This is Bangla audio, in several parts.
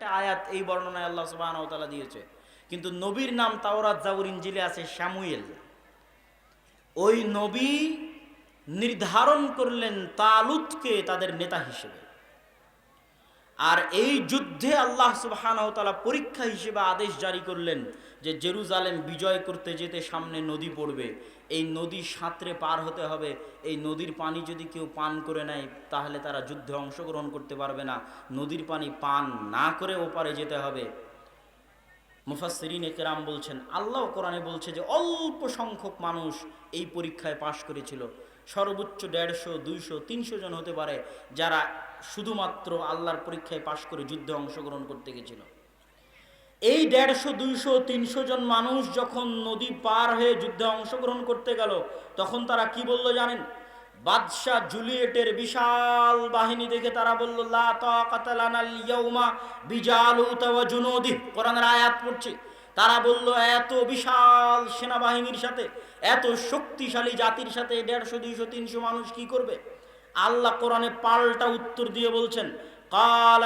একটা আয়াত এই বর্ণনায় আল্লাহ সুবাহ দিয়েছে। কিন্তু নবীর নাম তাওরাত জাউর ইঞ্জিলে আছে শ্যামুয়েল। ওই নবী নির্ধারণ করলেন তালুতকে তাদের নেতা হিসেবে। আর এই যুদ্ধে আল্লাহ সুবহানাহু তাআলা পরীক্ষা হিসেবে আদেশ জারি করলেন যে জেরুজালেম বিজয় করতে যেতে সামনে নদী পড়বে। এই নদী সাঁতরে পার হতে হবে। এই নদীর পানি যদি কেউ পান করে নেয়, তাহলে তারা যুদ্ধে অংশগ্রহণ করতে পারবে না। নদীর পানি পান না করে ওপারে যেতে হবে। মুফাসসিরিন একরাম বলছেন, আল্লাহ কোরআনে বলছে যে অল্প সংখ্যক মানুষ এই পরীক্ষায় পাশ করেছিল। সর্বোচ্চ দেড়শো, দুইশো, তিনশো জন হতে পারে যারা শুধুমাত্র আল্লাহর পরীক্ষায় পাশ করে যুদ্ধে অংশগ্রহণ করতে গেছিল। এই দেড়শো, দুইশো, তিনশো জন মানুষ যখন নদী পার হয়ে যুদ্ধে অংশগ্রহণ করতে গেল, তখন তারা কি বলল জানেন? বাদশাহ জুলিয়েটের বিশাল বাহিনী দেখে তারা বলল আয়াত পড়ছে। তারা বলল, এত বিশাল সেনাবাহিনীর সাথে, এত শক্তিশালী জাতির সাথে দেড়শো, দুইশো, তিনশো মানুষ কি করবে? আল্লাহ কোরআনে পাল্টা উত্তর দিয়ে বলছেন, কাল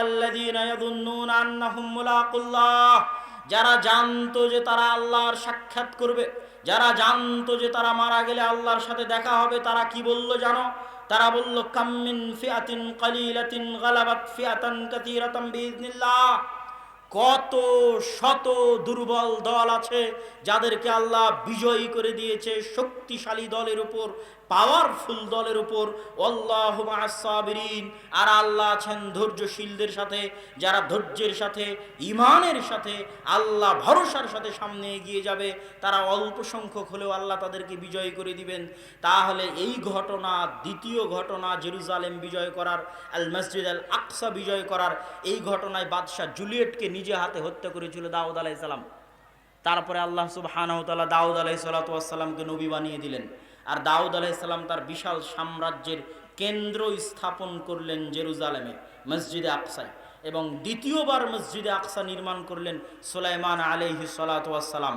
যারা জানতো যে তারা আল্লাহর সাক্ষাৎ করবে, যারা জানতো যে তারা মারা গেলে আল্লাহর সাথে দেখা হবে, তারা কি বলল জানো? তারা বলল কাম্মিন ফিয়াতিন কত শত দুর্বল দল আছে যাদেরকে আল্লাহ বিজয়ী করে দিয়েছে শক্তিশালী দলের উপর। পাওয়ারফুল দলের উপর আর আল্লাহ আছেন ধৈর্যশীলদের সাথে, যারা ধৈর্যের সাথে ইমানের সাথে, আল্লাহ ভরসার সাথে সামনে এগিয়ে যাবে। তারা অল্প সংখ্যক হলেও আল্লাহ তাদেরকে বিজয়ী করে দিবেন। তাহলে এই ঘটনা, দ্বিতীয় ঘটনা, জেরুজালেম বিজয় করার, আল মসজিদ আল আকসা বিজয় করার, এই ঘটনায় বাদশাহ জুলিয়েটকে নিজে হাতে হত্যা করেছিল দাউদ আলাইসালাম তারপরে আল্লাহ তাআলা দাউদ সালামকে নবী বানিয়ে দিলেন। আর দাউদ আলাইসাল্লাম তার বিশাল সাম্রাজ্যের কেন্দ্র স্থাপন করলেন জেরুজালেমে, মসজিদে আকসায়। এবং দ্বিতীয়বার মসজিদে আকসা নির্মাণ করলেন সুলাইমান আলাইহি সালাম।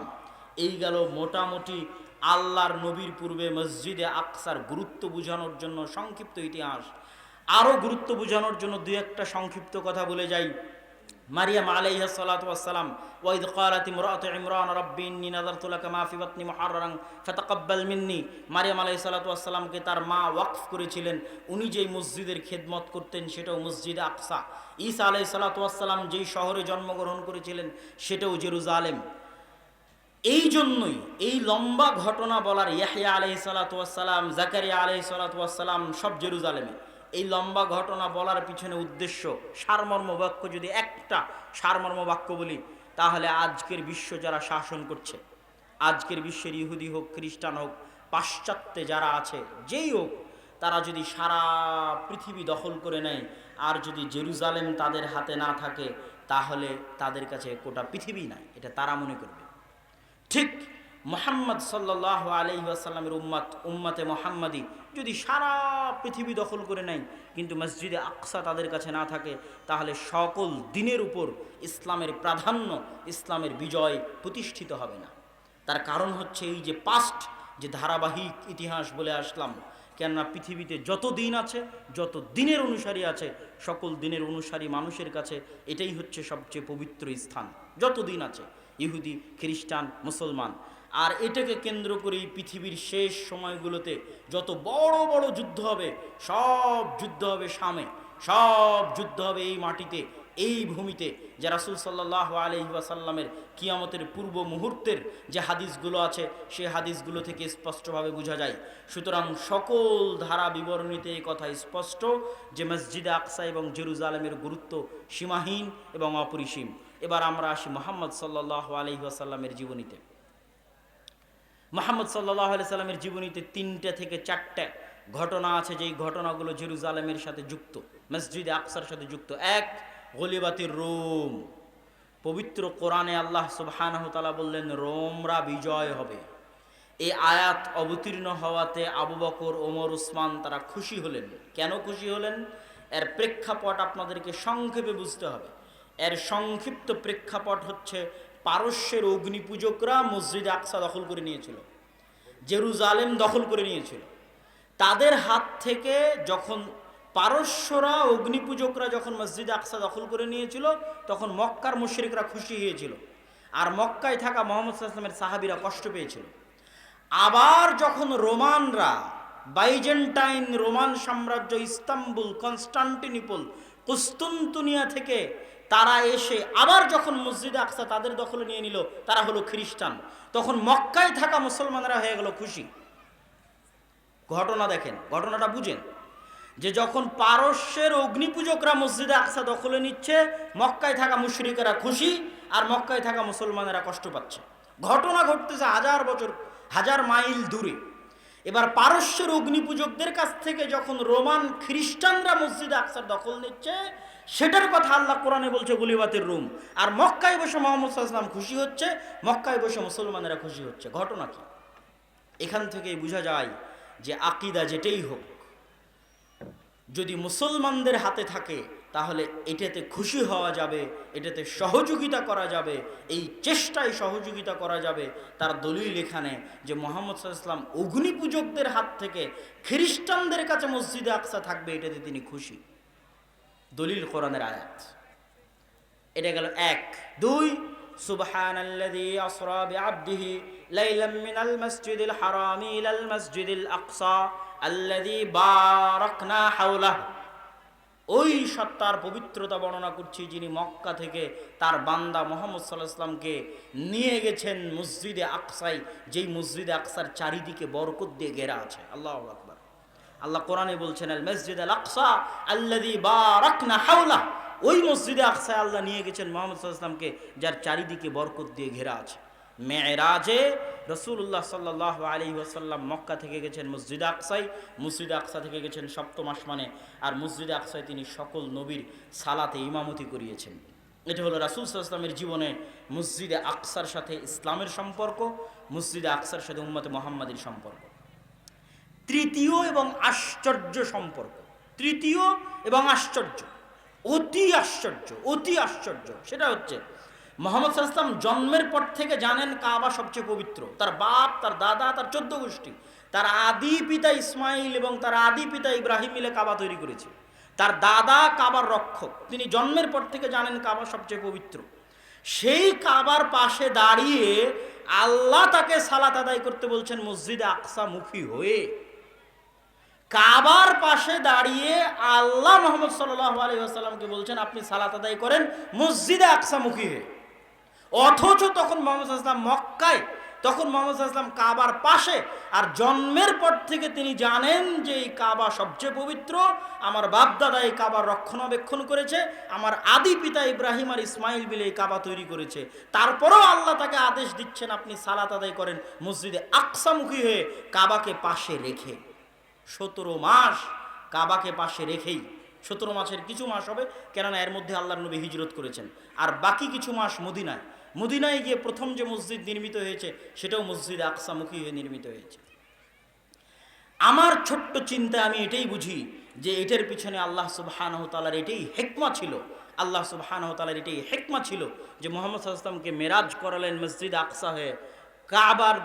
এই গেল মোটামুটি আল্লাহর নবীর পূর্বে মসজিদে আকসার গুরুত্ব বোঝানোর জন্য সংক্ষিপ্ত ইতিহাস। আরও গুরুত্ব বোঝানোর জন্য দু একটা সংক্ষিপ্ত কথা বলে যাই। মারিয়াম আলাইহা সালাতু ওয়াসসালাম ওয়াইদ ক্বালাত ইমরাতু ইমরান রাব্বি ইন্নী নাযারতু লাকা মা ফি বাতনি মুহাররারান ফাতাকাব্বাল মিন্নি। মারিয়াম আলাইহিস সালাতু তার মা ওয়াকফ করেছিলেন। উনি যেই মসজিদের খেদমত করতেন সেটাও মসজিদে আকসা। ঈসা আলাইহিস সালাতু যেই শহরে জন্মগ্রহণ করেছিলেন সেটাও জেরুজালেম। এই জন্যই এই লম্বা ঘটনা বলার ইয়াহিয়া আলাইহিস সালাতু জাকারিয়া আলাইহিস সালাতু সব জেরুজালেমে। এই লম্বা ঘটনা বলার পিছনে উদ্দেশ্য, সারমর্ম বাক্য যদি একটা সারমর্ম বাক্য বলি, তাহলে আজকের বিশ্ব যারা শাসন করছে, আজকের বিশ্বের ইহুদি হোক, খ্রিস্টান হোক, পাশ্চাত্যে যারা আছে, যেই হোক, তারা যদি সারা পৃথিবী দখল করে নেয়, আর যদি জেরুজালেম তাদের হাতে না থাকে, তাহলে তাদের কাছে গোটা পৃথিবী নাই, এটা তারা মনে করবে। ঠিক মোহাম্মদ সাল্লাহ আলহি আসাল্লামের উম্মাত, উম্মাতে মোহাম্মদী যদি সারা পৃথিবী দখল করে নেয়, কিন্তু মসজিদে আকসা তাদের কাছে না থাকে, তাহলে সকল দিনের উপর ইসলামের প্রাধান্য, ইসলামের বিজয় প্রতিষ্ঠিত হবে না। তার কারণ হচ্ছে এই যে পাস্ট যে ধারাবাহিক ইতিহাস বলে আসলাম, কেননা পৃথিবীতে যত দিন আছে, যত দিনের অনুসারী আছে, সকল দিনের অনুসারী মানুষের কাছে এটাই হচ্ছে সবচেয়ে পবিত্র স্থান। যত দিন আছে, ইহুদি, খ্রিস্টান, মুসলমান আর এটাকে কেন্দ্র করেই পৃথিবীর শেষ সময়গুলোতে যত বড় বড় যুদ্ধ হবে, সব যুদ্ধ হবে সামে, সব যুদ্ধ হবে এই মাটিতে, এই ভূমিতে, যে রাসুল সাল্লাহ আলহিবাসাল্লামের কিয়ামতের পূর্ব মুহূর্তের যে হাদিসগুলো আছে, সে হাদিসগুলো থেকে স্পষ্টভাবে বোঝা যায়। সুতরাং সকল ধারা বিবরণীতে এই কথা স্পষ্ট যে মসজিদে আকসা এবং জেরুজালেমের গুরুত্ব সীমাহীন এবং অপরিসীম। এবার আমরা আসি মোহাম্মদ সাল্লাহ আলহিহাসাল্লামের জীবনীতে। মোহাম্মদ সাল্লাহ আলি সাল্লামের জীবনীতে তিনটে থেকে চারটে ঘটনা আছে, যেই ঘটনাগুলো জেরুজালেমের সাথে যুক্ত, মসজিদে আকসার সাথে যুক্ত। এক, গলিবাতির রোম। পবিত্র কোরআনে আল্লাহ সুবহানহতালা বললেন, রোমরা বিজয় হবে। এই আয়াত অবতীর্ণ হওয়াতে আবু বকর, ওমর, উসমান তারা খুশি হলেন। কেন খুশি হলেন? এর প্রেক্ষাপট আপনাদেরকে সংক্ষেপে বুঝতে হবে। এর সংক্ষিপ্ত প্রেক্ষাপট হচ্ছে পারস্যের অগ্নিপূজকরা মসজিদ আকসা দখল করে নিয়েছিল, জেরুজালেম দখল করে নিয়েছিল। তাদের হাত থেকে যখন পারস্যরা, অগ্নিপূজকরা যখন মসজিদে আকসা দখল করে নিয়েছিল, তখন মক্কার মুশরিকরা খুশি হয়েছিল। আর মক্কায় থাকা মোহাম্মদ সাল্লামের সাহাবিরা কষ্ট পেয়েছিল। আবার যখন রোমানরা, বাইজেন্টাইন রোমান সাম্রাজ্য, ইস্তাম্বুল, কনস্টান্টিনিপল কুস্তুন্তুনিয়া থেকে তারা এসে আবার যখন মসজিদে আকসা তাদের দখলে নিয়ে নিল, তারা হলো খ্রিস্টান। তখন মক্কায় থাকা মুসলমানরা হয়ে গেল খুশি। ঘটনা দেখেন, ঘটনাটা বুঝেন। যে যখন পারস্যের অগ্নিপূজকরা মসজিদে আকসা দখলে নিচ্ছে, মক্কায় থাকা মুশরিকেরা খুশি আর মক্কায় থাকা মুসলমানেরা কষ্ট পাচ্ছে। ঘটনা ঘটতেছে হাজার বছর, হাজার মাইল দূরে। এবার পারস্যের অগ্নিপূজকদের কাছ থেকে যখন রোমান খ্রিস্টানরা মসজিদে আকসার দখল নিচ্ছে, সেটার কথা আল্লাহ কোরআনে বলছে, গুলিবাতের রুম। আর মক্কায় বসে মোহাম্মদ সাল্লাম খুশি হচ্ছে, মক্কায় বসে মুসলমানেরা খুশি হচ্ছে। ঘটনা কি? এখান থেকেই বোঝা যায় যে আকিদা যেটাই হোক, যদি মুসলমানদের হাতে থাকে তাহলে এটাতে খুশি হওয়া যাবে এটাতে সহযোগিতা করা যাবে এই চেষ্টায় সহযোগিতা করা যাবে তার দলিল এখানে যে মোহাম্মদ সাল্লাম অগ্নি পূজকদের হাত থেকে খ্রিস্টানদের কাছে মসজিদে আকসা থাকবে এটাতে তিনি খুশি দলিল কোরআনের আয়াত এটা গেল এক দুই سبحان الذي أسرى بعبده ليلا من المسجد الحرام إلى المسجد الأقصى الذي باركنا حوله ওই সত্তার পবিত্রতা বর্ণনা করছি যিনি মক্কা থেকে তার বান্দা মোহাম্মদ সাল্লাহ ইসলামকে নিয়ে গেছেন মসজিদে আকসাই যেই মসজিদে আকসার চারিদিকে বরকত দিয়ে ঘেরা আছে। আল্লাহ আকবার। আল্লাহ কোরআনে বলছেন, আল মসজিদ আল আকসা আল্লাদি বারাকনা হাওলা ওই মসজিদে আকসায় আল্লাহ নিয়ে গেছেন মোহাম্মদ সাল্লামকে যার চারিদিকে বরকত দিয়ে ঘেরা আছে। মেয়েরাজে রসুল্লাহ সাল্লাহ আলী ওয়াসাল্লাম মক্কা থেকে গেছেন মসজিদ আকসাই। মসজিদে আকসা থেকে গেছেন সপ্তম আসমানে। আর মসজিদ আকসায় তিনি সকল নবীর সালাতে ইমামতি করিয়েছেন। এটা হলো রাসুল সাল্লামের জীবনে মসজিদে আকসার সাথে ইসলামের সম্পর্ক, মসজিদে আকসার সাথে উম্মতে মোহাম্মদের সম্পর্ক। তৃতীয় এবং আশ্চর্য সম্পর্ক। তৃতীয় এবং আশ্চর্য। অতি আশ্চর্য অতি আশ্চর্য। সেটা হচ্ছে মোহাম্মদ সাল্লাম জন্মের পর থেকে জানেন কাবা সবচেয়ে পবিত্র। তার বাপ, তার দাদা, তার চোদ্দ গোষ্ঠী, তার আদি পিতা ইসমাইল এবং তার আদি পিতা ইব্রাহিম মিলে কাবা তৈরি করেছে। তার দাদা কাবার রক্ষক, তিনি জন্মের পর থেকে জানেন কাবা সবচেয়ে পবিত্র। সেই কাবার পাশে দাঁড়িয়ে আল্লাহ তাকে সালাত আদায় করতে বলছেন, মসজিদে আকসা মুখী হয়ে। কাবার পাশে দাঁড়িয়ে আল্লাহ মোহাম্মদ সাল্লাহ আলী বলছেন, আপনি সালাত আদায় করেন, মসজিদে আকসামুখী হয়ে। অথচ তখন মোহাম্মদ আসলাম মক্কায়, তখন মোহাম্মদ আসলাম কাবার পাশে, আর জন্মের পর থেকে তিনি জানেন যে এই কাবা সবচেয়ে পবিত্র, আমার বাপদাদা এই কাবার রক্ষণাবেক্ষণ করেছে, আমার আদি পিতা ইব্রাহিম আর ইসমাইল বিলে এই কাবা তৈরি করেছে। তারপরেও আল্লাহ তাকে আদেশ দিচ্ছেন, আপনি সালাত আদায় করেন মসজিদে আকসামুখী হয়ে কাবাকে পাশে রেখে। সতেরো মাস কাবাকে পাশে রেখেই, সতেরো মাসের কিছু মাস হবে, কেননা এর মধ্যে আল্লাহর নবী হিজরত করেছেন। আর বাকি কিছু মাস মদিনায়। মদিনায় গিয়ে প্রথম যে মসজিদ নির্মিত হয়েছে, সেটাও মসজিদ আকসামুখী হয়ে নির্মিত হয়েছে। আমার ছোট্ট চিন্তা আমি এটাই বুঝি যে এটার পিছনে আল্লাহ সুবাহানহতালার এটাই হেকমা ছিল। আল্লাহ সুবাহানহতালার এটাই হেকমা ছিল যে মোহাম্মদ সাল্লামকে মেরাজ করালেন মসজিদ আকসা হয়ে। কাবার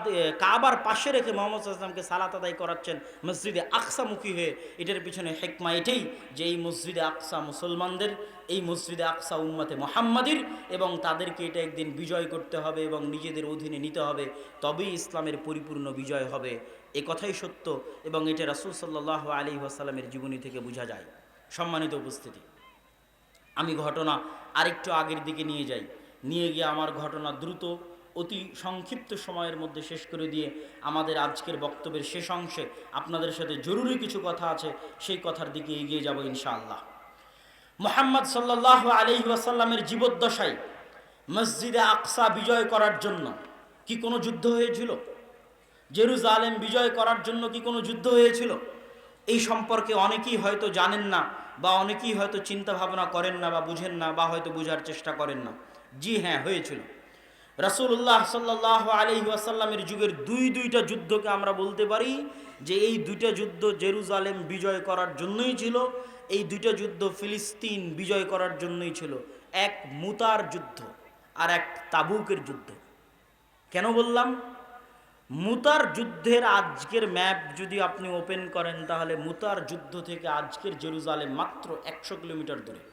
কাবার পাশে রেখে মোহাম্মদ আসলামকে সালাত আদায় করাচ্ছেন মসজিদে আকসামুখী হয়ে, এটার পিছনে হেকমা এটাই যে এই মসজিদে আকসা মুসলমানদের, এই মসজিদে আকসা উম্মাতে মোহাম্মদির এবং তাদেরকে এটা একদিন বিজয় করতে হবে এবং নিজেদের অধীনে নিতে হবে, তবেই ইসলামের পরিপূর্ণ বিজয় হবে। এ কথাই সত্য এবং এটা রাসুল সাল্লাহ আলী আসাল্লামের জীবনী থেকে বোঝা যায়। সম্মানিত উপস্থিতি, আমি ঘটনা আরেকটু আগের দিকে নিয়ে যাই। নিয়ে গিয়ে আমার ঘটনা দ্রুত অতি সংক্ষিপ্ত সময়ের মধ্যে শেষ করে দিয়ে আমাদের আজকের বক্তব্যের শেষ অংশে আপনাদের সাথে জরুরি কিছু কথা আছে, সেই কথার দিকে এগিয়ে যাব ইনশাআল্লাহ। মোহাম্মদ সাল্লাহ আলহি ওয়াসাল্লামের জীবদ্দশায় মসজিদে আকসা বিজয় করার জন্য কি কোনো যুদ্ধ হয়েছিল? জেরুজালেম বিজয় করার জন্য কি কোনো যুদ্ধ হয়েছিল? এই সম্পর্কে অনেকেই হয়তো জানেন না বা অনেকেই হয়তো চিন্তা ভাবনা করেন না বা বুঝেন না বা হয়তো বোঝার চেষ্টা করেন না। জি হ্যাঁ হয়েছিল। রাসুল্লাহ সাল্লাহ আলি ওয়াসাল্লামের যুগের দুই দুইটা যুদ্ধকে আমরা বলতে পারি যে এই দুইটা যুদ্ধ জেরুজালেম বিজয় করার জন্যই ছিল, এই দুইটা যুদ্ধ ফিলিস্তিন বিজয় করার জন্যই ছিল। এক মুতার যুদ্ধ আর এক তাবুকের যুদ্ধ। কেন বললাম? মুতার যুদ্ধের আজকের ম্যাপ যদি আপনি ওপেন করেন তাহলে মুতার যুদ্ধ থেকে আজকের জেরুজালেম মাত্র একশো কিলোমিটার দূরে।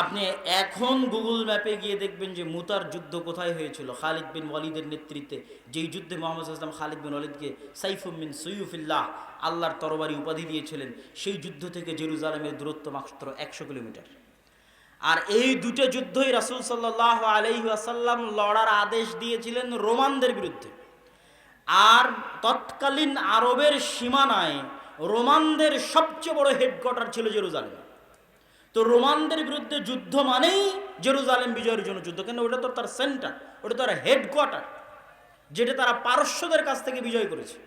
আপনি এখন গুগল ম্যাপে গিয়ে দেখবেন যে মুতার যুদ্ধ কোথায় হয়েছিল? খালিদ বিন ওয়ালিদের নেতৃত্বে। যেই যুদ্ধে মোহাম্মদ ইসলাম খালিদ বিন ওয়ালিদকে সাইফুমিন সৈয়ুফিল্লাহ, আল্লাহর তরবারি উপাধি দিয়েছিলেন, সেই যুদ্ধ থেকে জেরুজালেমের দূরত্ব মাত্র একশো কিলোমিটার। আর এই দুটো যুদ্ধই রাসুল সাল্লাহ আলহি আসাল্লাম লড়ার আদেশ দিয়েছিলেন রোমানদের বিরুদ্ধে। আর তৎকালীন আরবের সীমানায় রোমানদের সবচেয়ে বড় হেডকোয়ার্টার ছিল জেরুজালেম। তো রোমানদের বিরুদ্ধে যুদ্ধ মানেই জেরুজালেম বিজয়ের জন্য যুদ্ধ। কেন? ওটা তো তার সেন্টার ওটা তার হেডকোয়ার্টার যেটা তারা পারস্যদের কাছ থেকে বিজয় করেছে।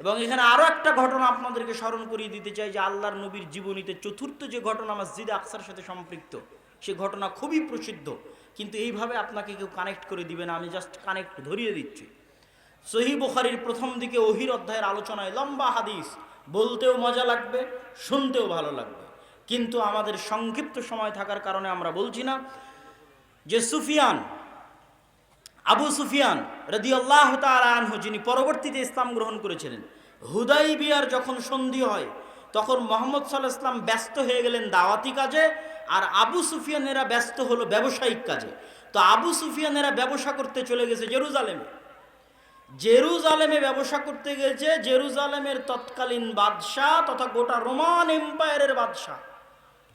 এবং এখানে আরও একটা ঘটনা আপনাদেরকে স্মরণ করিয়ে দিতে চাই, যে আল্লাহর নবীর জীবনীতে চতুর্থ যে ঘটনা মসজিদ আকসার সাথে সম্পৃক্ত, সে ঘটনা খুবই প্রসিদ্ধ। কিন্তু এইভাবে আপনাকে কেউ কানেক্ট করে দিবে না, আমি জাস্ট কানেক্ট ধরিয়ে দিচ্ছি। সহি বুখারির প্রথম দিকে ওহির অধ্যায়ের আলোচনায় লম্বা হাদিস, বলতেও মজা লাগবে, শুনতেও ভালো লাগবে। কিন্তু আমাদের সংক্ষিপ্ত সময় থাকার কারণে আমরা বলছি না যে সুফিয়ান, আবু সুফিয়ান রদি আল্লাহ আনহু, যিনি পরবর্তীতে ইসলাম গ্রহণ করেছিলেন হুদাই বিয়ার যখন সন্ধি হয়, তখন মোহাম্মদ সাল্লাহ ইসলাম ব্যস্ত হয়ে গেলেন দাওয়াতি কাজে, আর আবু সুফিয়ানেরা ব্যস্ত হলো ব্যবসায়িক কাজে। তো আবু সুফিয়ানেরা ব্যবসা করতে চলে গেছে জেরুজালেমে। জেরুজালেমে ব্যবসা করতে গেছে জেরুজালেমের তৎকালীন বাদশাহ তথা গোটা রোমান এম্পায়ারের বাদশাহ।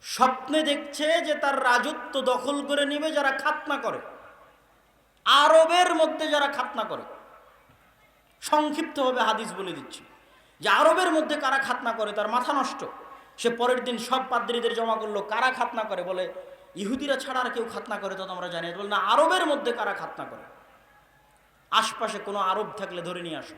স্বপ্নে দেখছে যে তার রাজত্ব দখল করে নিবে যারা খাতনা করে। আরবের মধ্যে যারা খাতনা করে। সংক্ষিপ্তভাবে হাদিস বলে দিচ্ছি যে আরবের মধ্যে কারা খাতনা করে? তার মাথা নষ্ট। সে পরের দিন সব পাদ্রীদের জমা করল, কারা খাতনা করে? বলে, ইহুদিরা ছাড়া আর কেউ খাতনা করে তো আমরা জানি বলে, না, আরবের মধ্যে কারা খাতনা করে? আশপাশে কোনো আরব থাকলে ধরে নিয়ে আসো।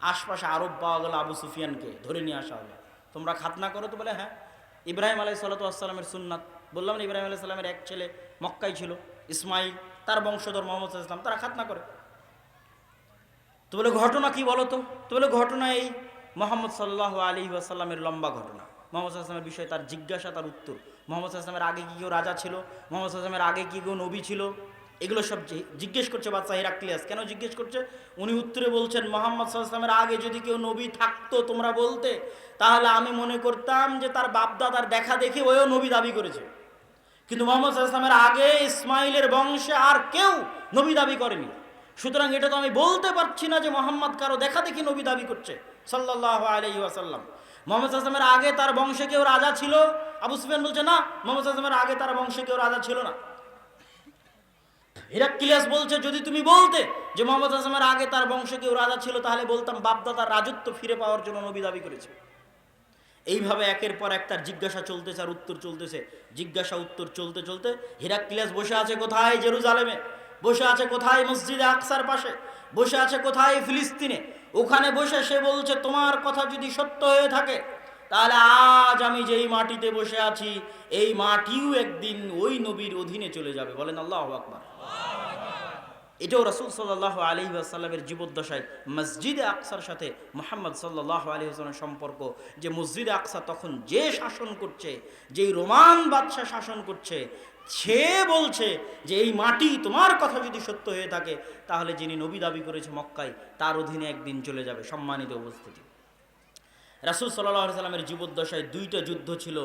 আশপাশে আরব পাওয়া গেল আবু সুফিয়ানকে, ধরে নিয়ে আসা হলো। তোমরা খাতনা করো তো বলে হ্যাঁ ইব্রাহিম আলাই সাল্লাতামের সুন্নাত। বললাম না, ইব্রাহিম আলাই সাল্লামের এক ছেলে মক্কাই ছিল, ইসমাইল, তার বংশধর মোহাম্মদ ইসলাম তারা খাতনা করে। তো বলে, ঘটনা কি বলো তো? তো বলে, ঘটনা এই মোহাম্মদ সাল্লাহ আলী আসাল্লামের লম্বা ঘটনা। মোহাম্মদ আসলামের বিষয়ে তার জিজ্ঞাসা, তার উত্তর। মোহাম্মদ আসলামের আগে কি কেউ রাজা ছিল? মোহাম্মদ আসলামের আগে কি কেউ নবী ছিল? এগুলো সব জিজ্ঞেস করছে বাচ্চা হিরাক্লিয়াস। কেন জিজ্ঞেস করছে? উনি উত্তরে বলছেন, মোহাম্মদ সাল্লামের আগে যদি কেউ নবী থাকতো তোমরা বলতে, তাহলে আমি মনে করতাম যে তার বাপদাদার দেখা দেখে ওও নবী দাবি করেছে। কিন্তু মোহাম্মদ সাল্লামের আগে ইসমাইলের বংশে আর কেউ নবী দাবি করেনি। সুতরাং এটা তো আমি বলতে পারছি না যে মোহাম্মদ কারও দেখা দেখি নবী দাবি করছে সাল্লাহ আলহি ওয়াসাল্লাম। মোহাম্মদ আসলামের আগে তার বংশে কেউ রাজা ছিল? আবু সুফিয়ান বলছে, না, মোহাম্মদ আসলামের আগে তার বংশে কেউ রাজা ছিল না। হিরাক্কিলিয়াস বলছে, যদি তুমি বলতে যে মোহাম্মদ আসলামের আগে তার বংশে কেউ রাজা ছিল, তাহলে বলতাম বাপদাদার রাজত্ব ফিরে পাওয়ার জন্য নবী দাবি করেছে। এইভাবে একের পর এক তার জিজ্ঞাসা চলতেছে আর উত্তর চলতেছে। জিজ্ঞাসা, উত্তর চলতে চলতে হিরাক্লিয়াস বসে আছে কোথায় জেরুজালেমে? বসে আছে কোথায় মসজিদে আকসার পাশে? বসে আছে কোথায় ফিলিস্তিনে? ওখানে বসে সে বলছে, তোমার কথা যদি সত্য হয়ে থাকে, তাহলে আজ আমি যেই মাটিতে বসে আছি, এই মাটিও একদিন ওই নবীর অধীনে চলে যাবে। বলেন আল্লাহ আকবার। এটাও রাসুল সাল্লাহ আলী আসাল্লামের জীবদ্দশায় মসজিদে আকসার সাথে মোহাম্মদ সাল্লাহ আলী আসলামের সম্পর্ক, যে মসজিদে আকসা তখন যে শাসন করছে, যেই রোমান বাদশাহ শাসন করছে, সে বলছে যে এই মাটি তোমার কথা যদি সত্য হয়ে থাকে, তাহলে যিনি নবী দাবি করেছে মক্কায়, তার অধীনে একদিন চলে যাবে সম্মানিত উপস্থিতি। রাসুল সাল্লাহ সাল্লামের জীবদ্দশায় দুইটা যুদ্ধ ছিল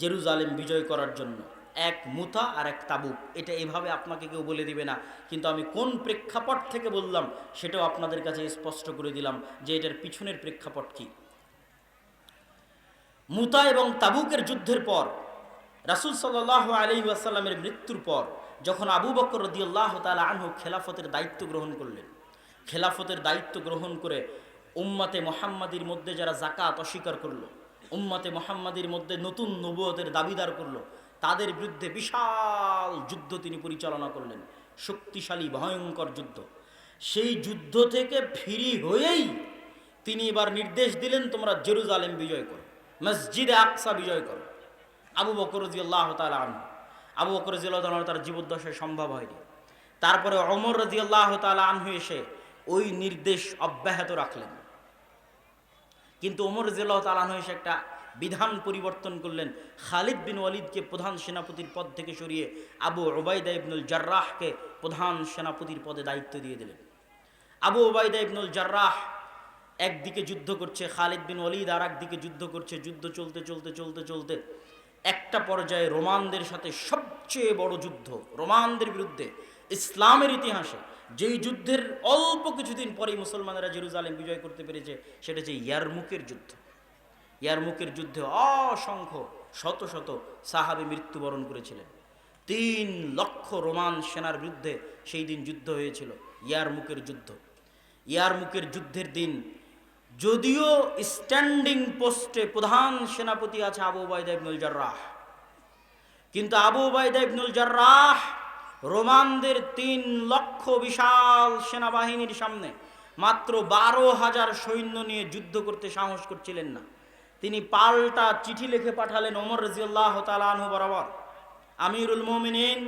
জেরুজালেম বিজয় করার জন্য। এক মুথা আর এক তাবুক। এটা এভাবে আপনাকে কেউ বলে দিবে না। কিন্তু আমি কোন প্রেক্ষাপট থেকে বললাম, সেটাও আপনাদের কাছে স্পষ্ট করে দিলাম যে এটার পিছনের প্রেক্ষাপট কি। মুতা এবং তাবুকের যুদ্ধের পর, রাসুল সাল্লাহ আলী আসাল্লামের মৃত্যুর পর, যখন আবু বকর রদিয়াল্লাহ তালা আনহু খেলাফতের দায়িত্ব গ্রহণ করলেন, খেলাফতের দায়িত্ব গ্রহণ করে উম্মাতে মোহাম্মদীর মধ্যে যারা জাকাত অস্বীকার করল, উম্মাতে মোহাম্মাদির মধ্যে নতুন নবুয়তের দাবিদার করল তাদের বিরুদ্ধে বিশাল যুদ্ধ তিনি পরিচালনা করলেন। শক্তিশালী, ভয়ঙ্কর যুদ্ধ। সেই যুদ্ধ থেকে ফিরি হয়েই তিনি এবার নির্দেশ দিলেন, তোমরা জেরুজালেম বিজয় করো, মসজিদে আকসা বিজয় করো। আবু বকর রাজিয়াল্লাহ তালা আনহু। আবু বকর রাজিয়াল্লাহ তাআলা তার জীবদ্দশায় সম্ভব হয়নি। তারপরে অমর রাজিয়াল্লাহ তালা আনহু এসে ওই নির্দেশ অব্যাহত রাখলেন। কিন্তু ওমর রাজিয়াল্লাহ তালা আনহু এসে একটা বিধান পরিবর্তন করলেন। খালিদ বিন ওয়ালিদকে প্রধান সেনাপতির পদ থেকে সরিয়ে আবু ওবায়দা ইবনুল জার্রাহকে প্রধান সেনাপতির পদে দায়িত্ব দিয়ে দিলেন। আবু ওবায়দা ইবনুল জার্রাহ একদিকে যুদ্ধ করছে, খালিদ বিন ওলিদ আর একদিকে যুদ্ধ করছে। যুদ্ধ চলতে চলতে চলতে চলতে একটা পর্যায়ে রোমানদের সাথে সবচেয়ে বড় যুদ্ধ, রোমানদের বিরুদ্ধে, ইসলামের ইতিহাসে যেই যুদ্ধের অল্প কিছুদিন পরেই মুসলমানেরা জেরুজালেম বিজয় করতে পেরেছে, সেটা হচ্ছে ইয়ারমুকের যুদ্ধ। ইয়ারমুকের যুদ্ধে অসংখ্য, শত শত সাহাবি মৃত্যুবরণ করেছিলেন। তিন লক্ষ রোমান সেনার বিরুদ্ধে সেই দিন যুদ্ধ হয়েছিল ইয়ারমুকের যুদ্ধ। ইয়ারমুকের যুদ্ধের দিন যদিও স্ট্যান্ডিং পোস্টে প্রধান সেনাপতি আছে আবু ওবায়দা ইবনুল জার্রাহ, কিন্তু আবু ওবায়দা ইবনুল জার্রাহ রোমানদের তিন লক্ষ বিশাল সেনাবাহিনীর সামনে মাত্র বারো হাজার সৈন্য নিয়ে যুদ্ধ করতে সাহস করছিলেন না। তিনি পাল্টা চিঠি লিখে পাঠালেন ওমর রাজিউল্লাহ তালানহু বরাবর। আমিরুল মোমিনিন,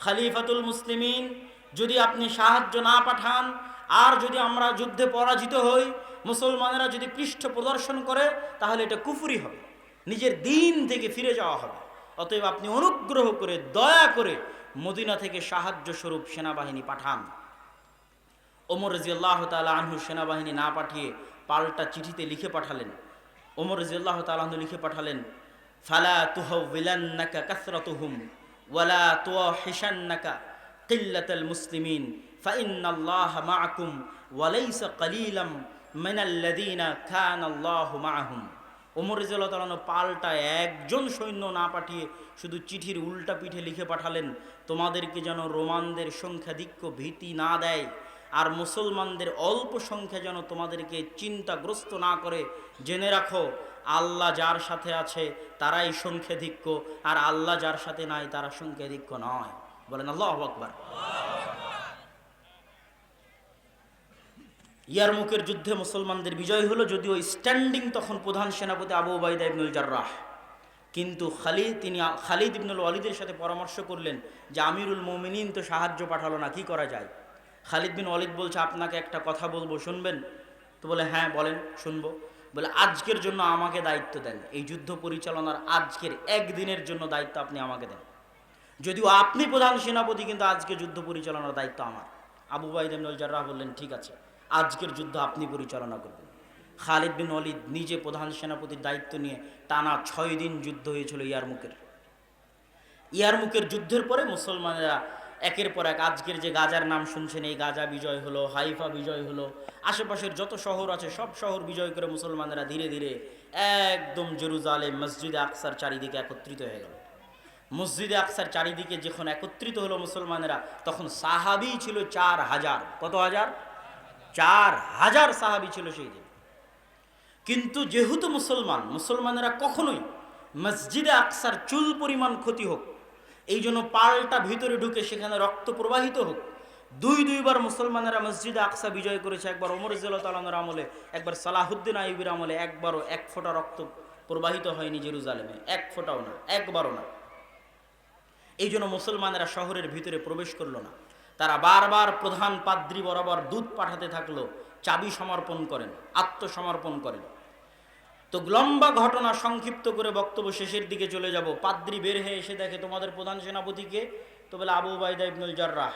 খালিফাতুল মুসলিমিন, যদি আপনি সাহায্য না পাঠান, আর যদি আমরা যুদ্ধে পরাজিত হই, মুসলমানেরা যদি পৃষ্ঠ প্রদর্শন করে, তাহলে এটা কুফুরি হবে। নিজের দিন থেকে ফিরে যাওয়া হবে। অতএব আপনি অনুগ্রহ করে, দয়া করে মদিনা থেকে সাহায্য স্বরূপ সেনাবাহিনী পাঠান। ওমর রাজিয়াল্লাহ তালা সেনাবাহিনী না পাঠিয়ে পাল্টা চিঠিতে লিখে পাঠালেন। ওমর রাজিয়াল্লাহ তালাহু লিখে পাঠালেন, ফালা তুহবিলান্নাকা কাসরাতুহুম, ওয়ালা তুহিশান্নাকা কিল্লাতাল মুসলিমিন, ফাইন্নাল্লাহ মাআকুম ওয়ালাইসা কালিলাম মিনাল্লাযীনা কানাল্লাহু মাআহুম ওমর রাজিয়াল্লাহু তাআলা পাল্টা একজন সৈন্য না পাঠিয়ে শুধু চিঠির উল্টা পিঠে লিখে পাঠালেন, তোমাদেরকে যেন রোমানদের সংখ্যাধিক্য ভীতি না দেয় আর মুসলমানদের অল্প সংখ্যা যেন তোমাদেরকে চিন্তাগ্রস্ত না করে, জেনে রাখো, আল্লাহ যার সাথে আছে তারাই সংখ্যাধিক্য, আর আল্লাহ যার সাথে নাই তারা সংখ্যাধিক্য নয়। বলেন আল্লাহ আকবার। ইয়ারমুকের যুদ্ধে মুসলমানদের বিজয় হলো যদিও স্ট্যান্ডিং তখন প্রধান সেনাপতি আবু ওবায়দা ইবনুল জার্রাহ। কিন্তু খালিদ, তিনি খালিদ ইবনুল ওয়ালিদের সাথে পরামর্শ করলেন যে, আমিরুল মোমিনিন তো সাহায্য পাঠালো না, কি করা যায়? খালিদ বিন ওয়ালিদ বলছে, আপনাকে একটা কথা বলব, শুনবেন? তো বলে হ্যাঁ বলেন, শুনব। বলে, আজকের জন্য আমাকে দায়িত্ব দেন। এই যুদ্ধ পরিচালনার আজকের একদিনের জন্য দায়িত্ব আপনি আমাকে দেন। যদিও আপনি প্রধান সেনাপতি, কিন্তু আজকে যুদ্ধ পরিচালনার দায়িত্ব আমার। আবু বাইদ জার্রাহ বললেন, ঠিক আছে, আজকের যুদ্ধ আপনি পরিচালনা করবেন। খালিদ বিন অলিদ নিজে প্রধান সেনাপতির দায়িত্ব নিয়ে টানা ছয় দিন যুদ্ধ হয়েছিল ইয়ারমুকের। ইয়ারমুকের যুদ্ধের পরে মুসলমানেরা একের পর এক আজকের যে গাজার নাম শুনছেন, এই গাজা বিজয় হলো, হাইফা বিজয় হলো, আশেপাশের যত শহর আছে, সব শহর বিজয় করে মুসলমানরা ধীরে ধীরে একদম জেরুজালেম, মসজিদে আকসার চারিদিকে একত্রিত হয়ে গেল। মসজিদে আকসার চারিদিকে যখন একত্রিত হলো মুসলমানেরা, তখন সাহাবি ছিল চার হাজার। কত হাজার? চার হাজার সাহাবি ছিল সেই দিন। কিন্তু যেহেতু মুসলমান, মুসলমানেরা কখনোই মসজিদে আকসার চুল পরিমাণ ক্ষতি হোক এই জন্য পাল্টা ভিতরে ঢুকে সেখানে রক্ত প্রবাহিত হোক। দুই দুইবার মুসলমানেরা মসজিদে আকসা বিজয় করেছে, একবার ওমর তালানোর আমলে, একবার সালাহুদ্দিন আইবির আমলে, একবারও এক ফোঁটা রক্ত প্রবাহিত হয়নি জেরুজালেমে। এক ফোঁটাও না, একবারও না। এই জন্য মুসলমানেরা শহরের ভিতরে প্রবেশ করল না। তারা বারবার প্রধান পাদ্রি বরাবর দুধ পাঠাতে থাকল, চাবি সমর্পণ করেন, আত্মসমর্পণ করেন। তো লম্বা ঘটনা সংক্ষিপ্ত করে বক্তব্য শেষের দিকে চলে যাব। পাদ্রি বের হয়ে এসে দেখে তোমাদের প্রধান সেনাপতিকে, তো বলে আবু বাইদা ইবনুল জার্রাহ,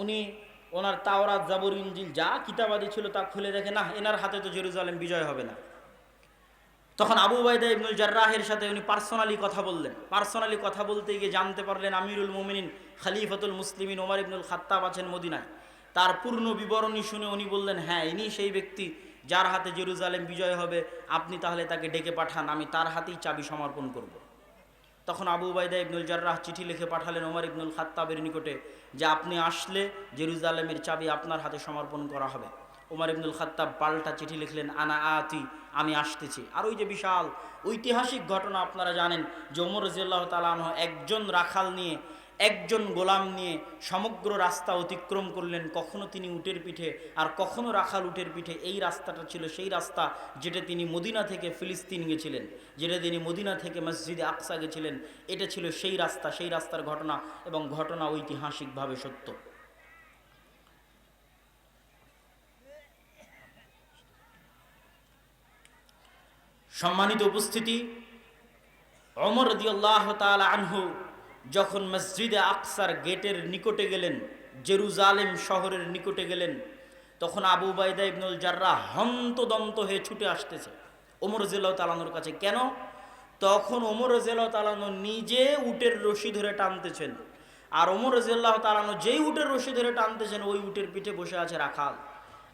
উনি ওনার তাওরাত, জাবর ইঞ্জিল যা কিতাবাদি ছিল তা খুলে দেখে না এনার হাতে তো জেরুজালেম বিজয় হবে না। তখন আবু বাইদা ইবনুল জার্রাহের সাথে উনি পার্সোনালি কথা বললেন। পার্সোনালি কথা বলতে গিয়ে জানতে পারলেন আমিরুল মুমিনিন খালিফাতুল মুসলিমিন ওমর ইবনুল খাত্তাব আছেন মদিনায়। তার পূর্ণ বিবরণী শুনে উনি বললেন হ্যাঁ ইনি সেই ব্যক্তি যার হাতে জেরুজালেম বিজয় হবে, আপনি তাহলে তাকে ডেকে পাঠান, আমি তার হাতেই চাবি সমর্পণ করব। তখন আবু বাইদা ইবনুল জার্রাহ চিঠি লিখে পাঠালেন ওমর ইবনুল খাত্তাবের নিকটে যে আপনি আসলে জেরুজালেমের চাবি আপনার হাতে সমর্পণ করা হবে ওমর ইবনুল খাত্তাব পাল্টা চিঠি লিখলেন, আনা আতি, আমি আসতেছি আর ওই যে বিশাল ঐতিহাসিক ঘটনা আপনারা জানেন যে ওমর রাজিয়াল্লাহ তালাহ একজন রাখাল নিয়ে একজন গোলাম নিয়ে সমগ্র রাস্তা অতিক্রম করলেন, কখনো তিনি উটের পিঠে আর কখনো রাখাল উটের পিঠে। এই রাস্তাটা ছিল সেই রাস্তা যেটা তিনি মদিনা থেকে ফিলিস্তিন গেছিলেন, যেটা তিনি মদিনা থেকে মসজিদে আকসা গেছিলেন। এটা ছিল সেই রাস্তা, সেই রাস্তার ঘটনা এবং ঘটনা ঐতিহাসিকভাবে সত্য। সম্মানিত উপস্থিতি অমর দিয়াল্লাহ তালা আনহু যখন মসজিদে আকসার গেটের নিকটে গেলেন, জেরুজালেম শহরের নিকটে গেলেন, তখন আবু বাইদা ইবনুল জাররা হন্তদন্ত হয়ে ছুটে আসতেছে। ওমর জিল্লাহ তালানোর কাছে, কেন? তখন ওমর জিল্লাহ তালানো নিজে উটের রশি ধরে টানতেছেন। আর ওমর রাজিয়াল্লাহ তালানো যেই উটের রশি ধরে টানতেছেন, ওই উটের পিঠে বসে আছে রাখাল।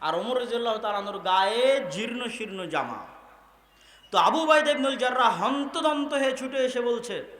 আর ওমর রাজিয়াল্লাহ তালানোর গায়ে জীর্ণ শীর্ণ জামা। তো আবু বাইদ ইবনুল জাররা হন্তদন্ত হয়ে ছুটে এসে বলছে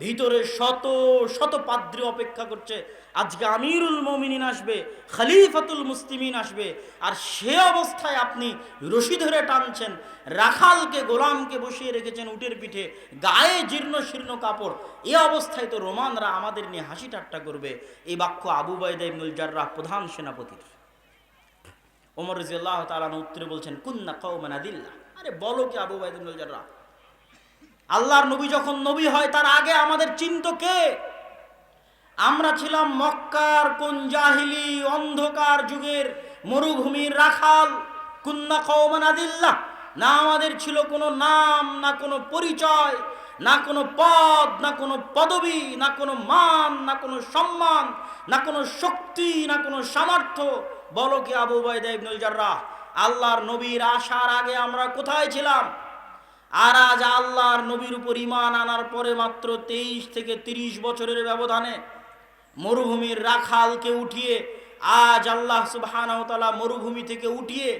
ভিতরে শত শত পাদ্রী অপেক্ষা করছে। আজকে আমিরুল মমিনিন আসবে, খালিফাতুল মুসলিমিন আসবে, আর সে অবস্থায় আপনি রশি ধরে টানছেন, রাখালকে, গোলামকে বসিয়ে রেখেছেন উটের পিঠে, গায়ে জীর্ণ শীর্ণ কাপড়। এ অবস্থায় তো রোমানরা আমাদের নিয়ে হাসি ঠাট্টা করবে। এই বাক্য আবু বাইদা ইবনুল জাররাহ প্রধান সেনাপতির। ওমর রাজিয়াল্লাহু তাআলা উত্তরে বলছেন, কুন্না কওমান আদিল্লাহ। আরে বলো কি আবু বাইদা ইবনুল জাররাহ? আল্লাহর নবী যখন নবী হয়, তার আগে আমাদের চিন্ত কে? আমরা ছিলাম মক্কার কোন জাহিলি অন্ধকার যুগের মরুভূমির রাখাল। কুন্না কওমান আদিল্লাহ। না আমাদের ছিল কোনো নাম, না কোনো পরিচয়, না কোনো পদ, না কোনো পদবি, না কোনো মান, না কোনো সম্মান, না কোনো শক্তি, না কোনো সামর্থ্য। বলো কি আবু বাইদা ইবনুল জাররাহ, আল্লাহর নবীর আসার আগে আমরা কোথায় ছিলাম? আর আজ আল্লাহর নবীর উপর ইমান আনার পরে মাত্র তেইশ থেকে তিরিশ বছরের ব্যবধানে মরুভূমির রাখালকে উঠিয়ে আজ আল্লাহ সুবাহানতালা মরুভূমি থেকে উঠিয়ে,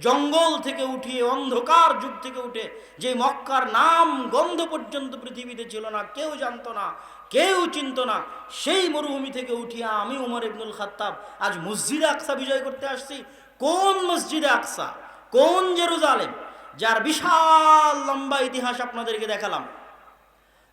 জঙ্গল থেকে উঠিয়ে, অন্ধকার যুগ থেকে উঠে যে মক্কার নাম গন্ধ পর্যন্ত পৃথিবীতে ছিল না, কেউ জানতো না, কেউ চিনত না, সেই মরুভূমি থেকে উঠিয়ে আমি উমর ইবনুল খাত্তাব আজ মসজিদে আকসা বিজয় করতে আসছি। কোন মসজিদে আকসা? কোন জেরুজালেম? যার বিশাল লম্বা ইতিহাস আপনাদেরকে দেখালাম।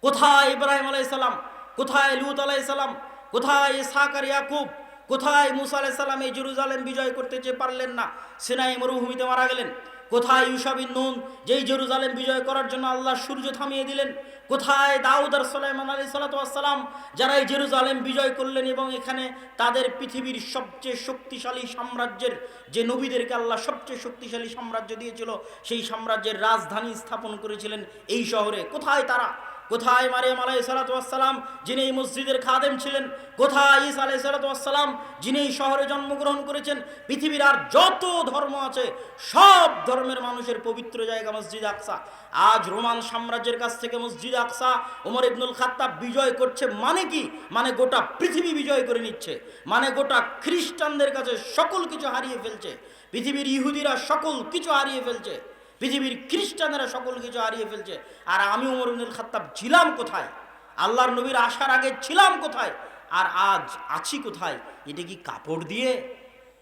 কোথায় ইব্রাহিম আলাইসাল্লাম কোথায় লুত আলাইসাল্লাম কোথায় সাকার ইয়াকুব, কোথায় মুসা আলাইসাল্লাম এই জেরুজালেম বিজয় করতে চেয়ে পারলেন না, সিনাই মরুভূমিতে মারা গেলেন। কোথায় ইউসাবিন নুন, যেই জেরুজালেম বিজয় করার জন্য আল্লাহ সূর্য থামিয়ে দিলেন কোথায় দাউদ আর সালাইমান আলী সালাতাম যারা এই জেরুজালেম বিজয় করলেন এবং এখানে তাদের পৃথিবীর সবচেয়ে শক্তিশালী সাম্রাজ্যের যে নবীদেরকে আল্লাহ সবচেয়ে শক্তিশালী সাম্রাজ্য দিয়েছিল, সেই সাম্রাজ্যের রাজধানী স্থাপন করেছিলেন এই শহরে। কোথায় তারা? কোথায় মারিয়াম আলাই সালাতাম যিনি এই মসজিদের খাদেম ছিলেন, কোথায় ইসা আলাই সালাতাম যিনি এই শহরে জন্মগ্রহণ করেছেন, পৃথিবীর আর যত ধর্ম আছে, সব ধর্মের মানুষের পবিত্র জায়গা মসজিদ আকসা। আজ রোমান সাম্রাজ্যের কাছ থেকে মসজিদ আকসা, ওমর ইবনুল খাত্তাব বিজয় করছে মানে কি? মানে গোটা পৃথিবী বিজয় করে নিচ্ছে। মানে গোটা খ্রিস্টানদের কাছে সকল কিছু হারিয়ে ফেলছে। পৃথিবীর ইহুদিরা সকল কিছু হারিয়ে ফেলছে। পৃথিবীর খ্রিস্টানেরা সকল কিছু হারিয়ে ফেলছে। আর আমি উমর ইবনুল খাত্তাব ছিলাম কোথায়? আল্লাহর নবীর আসার আগে ছিলাম কোথায়? আর আজ আছি কোথায়? এটা কি কাপড় দিয়ে?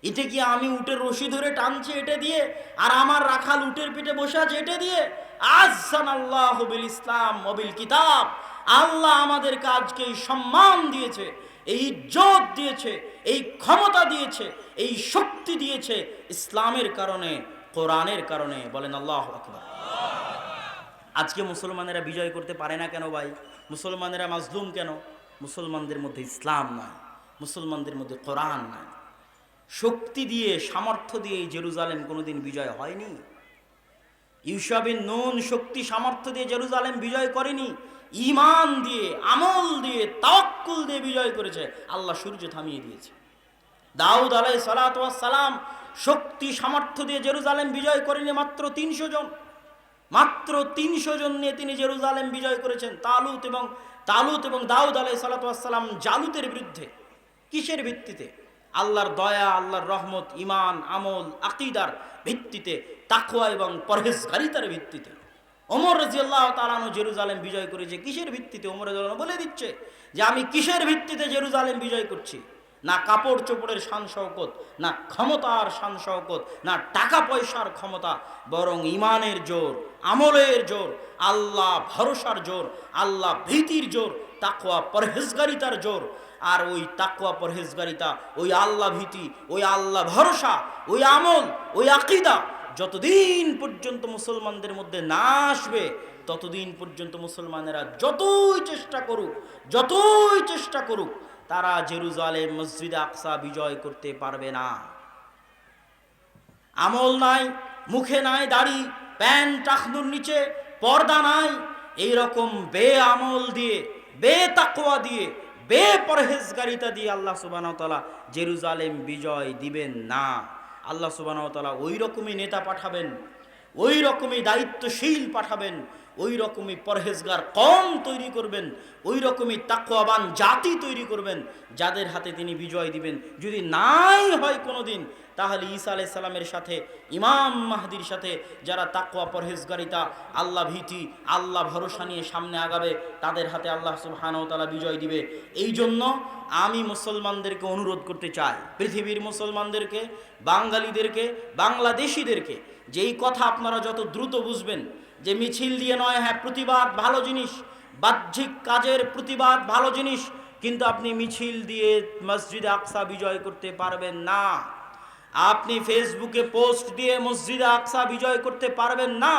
এটা কি আমি উটের রশি ধরে টানছি এটা দিয়ে? আর আমার রাখাল উটের পিঠে বসে আছে এটা দিয়ে? আজান আল্লাহ বিল ইসলাম মবিল কিতাব। আল্লাহ আমাদের কাজকে সম্মান দিয়েছে, এই ইজ্জত দিয়েছে, এই ক্ষমতা দিয়েছে, এই শক্তি দিয়েছে ইসলামের কারণে। কোরআনের কারণে বলেন আল্লাহ আকবর। আজকে মুসলমানেরা বিজয় করতে পারে না কেন ভাই? মুসলমানেরা মাজলুম কেন? মুসলমানদের মধ্যে ইসলাম নাই, মুসলমানদের মধ্যে কোরআন নাই। শক্তি দিয়ে, সামর্থ্য দিয়ে জেরুজালেম কোনোদিন বিজয় হয়নি। ইউসাবিন নুন শক্তি, সামর্থ্য দিয়ে জেরুজালেম বিজয় করেনি। ইমান দিয়ে, আমল দিয়ে, তাওয়াক্কুল দিয়ে বিজয় করেছে। আল্লাহ সূর্য থামিয়ে দিয়েছে। দাউদ আলাই সালাম শক্তি, সামর্থ্য দিয়ে জেরুজালেম বিজয় করেনি মাত্র তিনশো জন। মাত্র তিনশো জন নিয়ে তিনি জেরুজালেম বিজয় করেছেন। তালুত এবং তালুত এবং দাউদ আলাই সালাতাম জালুতের বিরুদ্ধে। কিসের ভিত্তিতে? আল্লাহর দয়া, আল্লাহর রহমত ইমান আমল, আকিদার ভিত্তিতে তাকুয়া এবং পরহেজগারিতার ভিত্তিতে। ওমর রাজিয়াল্লাহ তালানো জেরুজালেম বিজয় করেছে। কিসের ভিত্তিতে? ওমর বলে দিচ্ছে যে, আমি কিসের ভিত্তিতে জেরুজালেম বিজয় করছি? না কাপড় চোপড়ের শান শওকত না ক্ষমতার শান শওকত না টাকা পয়সার ক্ষমতা, বরং ইমানের জোর, আমলের জোর, আল্লাহ ভরসার জোর, আল্লাহ ভীতির জোর তাকোয়া পরহেজগারিতার জোর। আর ওই তাকোয়া পরহেজগারিতা, ওই আল্লাহ ভীতি, ওই আল্লাহ ভরসা, ওই আমল, ওই আকিদা, যতদিন পর্যন্ত মুসলমানদের মধ্যে না আসবে, ততদিন পর্যন্ত মুসলমানেরা যতই চেষ্টা করুক, যতই চেষ্টা করুক তারা জেরুজালেম মসজিদ আকসা বিজয় করতে পারবে না। আমল নাই, মুখে নাই, দাড়ি প্যান টাকনুর নিচে, পর্দা নাই এই রকম বে আমল দিয়ে বে তাকোয়া দিয়ে বে পরহেজগারিতা দিয়ে আল্লাহ সুবাহ জেরুজালেম বিজয় দিবেন না। আল্লাহ সুবাহ তালা ওই রকমই নেতা পাঠাবেন ওই রকমই দায়িত্বশীল পাঠাবেন ওই রকমই পরহেজগার কম তৈরি করবেন, ওই রকমই তাকওয়াবান জাতি তৈরি করবেন, যাদের হাতে তিনি বিজয় দিবেন। যদি নাই হয় কোনো দিন তাহলে ঈসা আলাইহিস সালামের সাথে, ইমাম মাহদির সাথে যারা তাকওয়া পরহেজগারিতা, আল্লাহ ভীতি, আল্লাহ ভরসা নিয়ে সামনে আগাবে, তাদের হাতে আল্লাহ তাআলা বিজয় দিবে। এই জন্য আমি মুসলমানদেরকে অনুরোধ করতে চাই, পৃথিবীর মুসলমানদেরকে, বাঙালিদেরকে, বাংলাদেশিদেরকে, যেই কথা আপনারা যত দ্রুত বুঝবেন যে মিছিল দিয়ে নয় হ্যাঁ প্রতিবাদ ভালো জিনিস, বাহ্যিক কাজের প্রতিবাদ ভালো জিনিস, কিন্তু আপনি মিছিল দিয়ে মসজিদ আকসা বিজয় করতে পারবেন না। আপনি ফেসবুকে পোস্ট দিয়ে মসজিদ আকসা বিজয় করতে পারবেন না।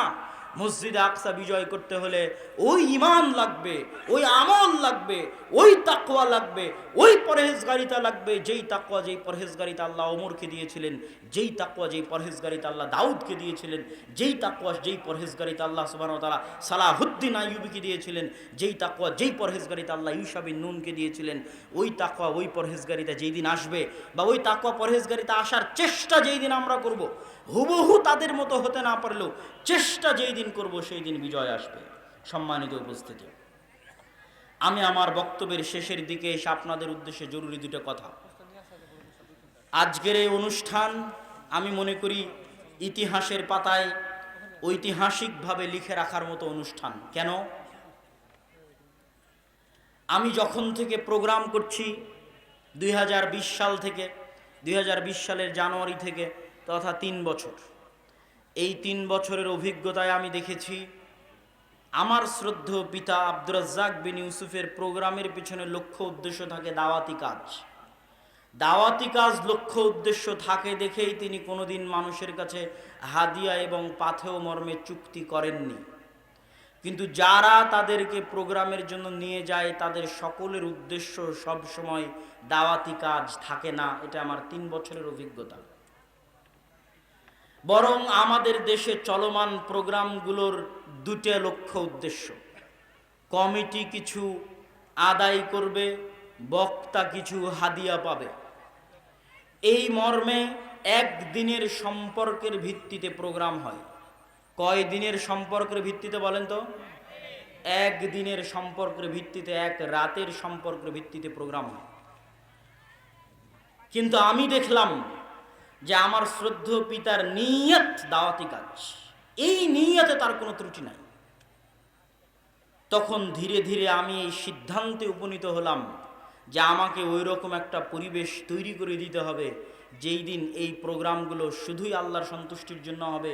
মসজিদে আকসা বিজয় করতে হলে ওই ইমান লাগবে, ওই আমল লাগবে, ওই তাকওয়া লাগবে, ওই পরহেজগারিতা লাগবে। যেই তাকওয়া, যেই পরহেজগারিতা আল্লাহ ওমরকে দিয়েছিলেন, যেই তাকওয়া, যেই পরহেজগারিতা আল্লাহ দাউদকে দিয়েছিলেন, যেই তাকওয়া, যেই পরহেজগারিতা আল্লাহ সুবহানাহু তালা সালাহুদ্দিন আইয়ুবিকে দিয়েছিলেন, যেই তাকওয়া, যেই পরহেজগারিতা আল্লাহ ইউসা বিন নুনকে দিয়েছিলেন, ওই তাকওয়া, ওই পরহেজগারিতা যেই দিন আসবে বা ওই তাকওয়া, পরহেজগারিতা আসার চেষ্টা যেই দিন আমরা করব, হুবহু তাদের মতো হতে না পারলেও চেষ্টা যেই দিন করব, সেই দিন বিজয় আসবে। সম্মানিত উপস্থিতি। আমি আমার বক্তব্যের শেষের দিকে এসে আপনাদের উদ্দেশ্যে জরুরি দুটো কথা। আজকের এই অনুষ্ঠান, আমি মনে করি, ইতিহাসের পাতায় ঐতিহাসিকভাবে লিখে রাখার মতো অনুষ্ঠান। কেন? আমি যখন থেকে প্রোগ্রাম করছি, দুই হাজার বিশ সাল থেকে, দুই হাজার বিশ সালের জানুয়ারি থেকে, তথা তিন বছর। এই তিন বছরের অভিজ্ঞতায় আমি দেখেছি, আমার শ্রদ্ধেয় পিতা আব্দুর রাজ্জাক বিন ইউসুফের প্রোগ্রামের পিছনে লক্ষ্য উদ্দেশ্য থাকে দাওয়াতি কাজ। দাওয়াতি কাজ লক্ষ্য উদ্দেশ্য থাকে দেখেই তিনি কোনোদিন মানুষের কাছে হাদিয়া এবং পাথেও মর্মে চুক্তি করেননি। কিন্তু যারা তাদেরকে প্রোগ্রামের জন্য নিয়ে যায়, তাদের সকলের উদ্দেশ্য সবসময় দাওয়াতি কাজ থাকে না, এটা আমার তিন বছরের অভিজ্ঞতা। বরং আমাদের দেশে চলমান প্রোগ্রামগুলোর দুটো লক্ষ্য উদ্দেশ্য। কমিটি কিছু আদায় করবে, বক্তা কিছু হাদিয়া পাবে। এই মর্মে একদিনের সম্পর্কের ভিত্তিতে প্রোগ্রাম হয়। কয় দিনের সম্পর্কের ভিত্তিতে বলেন তো? একদিনের সম্পর্কের ভিত্তিতে, এক রাতের সম্পর্কের ভিত্তিতে প্রোগ্রাম হয়। কিন্তু আমি দেখলাম যে আমার শ্রদ্ধেয় পিতার নিয়ত দাওয়াতি কাজ। এই নিয়তে তার কোনো ত্রুটি নাই। তখন ধীরে ধীরে আমি এই সিদ্ধান্তে উপনীত হলাম যে আমাকে ওই রকম একটা পরিবেশ তৈরি করে দিতে হবে, যেই দিন এই প্রোগ্রামগুলো শুধুই আল্লাহর সন্তুষ্টির জন্য হবে,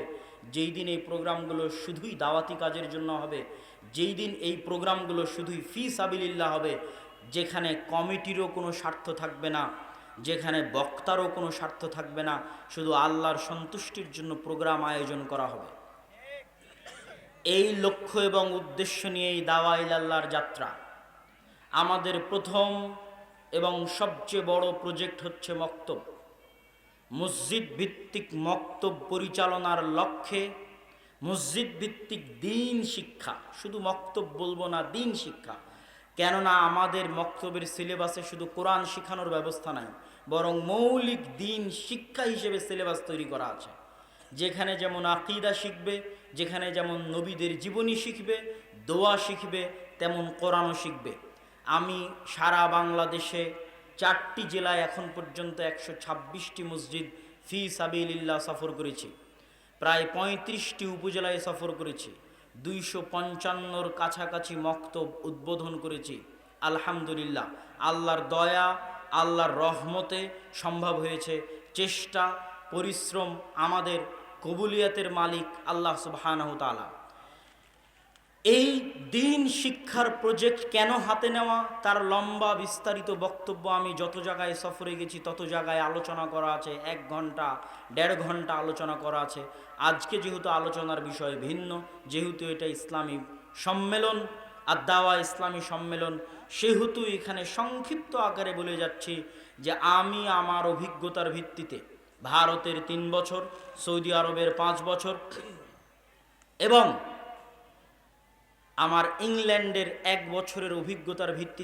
যেই দিন এই প্রোগ্রামগুলো শুধুই দাওয়াতি কাজের জন্য হবে, যেই দিন এই প্রোগ্রামগুলো শুধুই ফি সাবিলিল্লাহ হবে, যেখানে কমিটিরও কোনো স্বার্থ থাকবে না। যেখানে বক্তারও কোনো স্বার্থ থাকবে না, শুধু আল্লাহর সন্তুষ্টির জন্য প্রোগ্রাম আয়োজন করা হবে। এই লক্ষ্য এবং উদ্দেশ্য নিয়েই দাওয়াইল আল্লাহর যাত্রা। আমাদের প্রথম এবং সবচেয়ে বড় প্রজেক্ট হচ্ছে মক্তব। মসজিদ ভিত্তিক মক্তব পরিচালনার লক্ষ্যে মসজিদ ভিত্তিক দিন শিক্ষা, শুধু মক্তব বলব না, দিন শিক্ষা। কেননা আমাদের মক্তবের সিলেবাসে শুধু কোরআন শেখানোর ব্যবস্থা নাই বরং মৌলিক দিন শিক্ষা হিসেবে সিলেবাস তৈরি করা আছে। যেখানে যেমন আকিদা শিখবে, যেখানে যেমন নবীদের জীবনী শিখবে, দোয়া শিখবে, তেমন কোরআনও শিখবে। আমি সারা বাংলাদেশে চারটি জেলায় এখন পর্যন্ত একশো ছাব্বিশটি মসজিদ ফি সাবিল্লাহ সফর করেছি। প্রায় পঁয়ত্রিশটি উপজেলায় সফর করেছি। দুইশো পঞ্চান্নর কাছাকাছি মক্তব উদ্বোধন করেছি। আলহামদুলিল্লাহ, আল্লাহর দয়া আল্লাহর রহমতে সম্ভব হয়েছে। চেষ্টা, পরিশ্রম আমাদের কবুলিয়াতের মালিক আল্লাহ সুবহানাহু তাআলা। এই দিন শিক্ষার প্রজেক্ট কেন হাতে নেওয়া? তার লম্বা বিস্তারিত বক্তব্য আমি যত জায়গায় সফরে গেছি, তত জায়গায় আলোচনা করা আছে। এক ঘণ্টা, দেড় ঘণ্টা আলোচনা করা আছে। আজকে যেহেতু আলোচনার বিষয় ভিন্ন, যেহেতু এটা ইসলামী সম্মেলন, আর দাওয়া ইসলামী সম্মেলন সেহেতু এখানে সংক্ষিপ্ত আকারে বলে যাচ্ছি যে আমি আমার অভিজ্ঞতার ভিত্তিতে ভারতের তিন বছর, সৌদি আরবের পাঁচ বছর এবং আমার ইংল্যান্ডের এক বছরের অভিজ্ঞতার ভিত্তিতে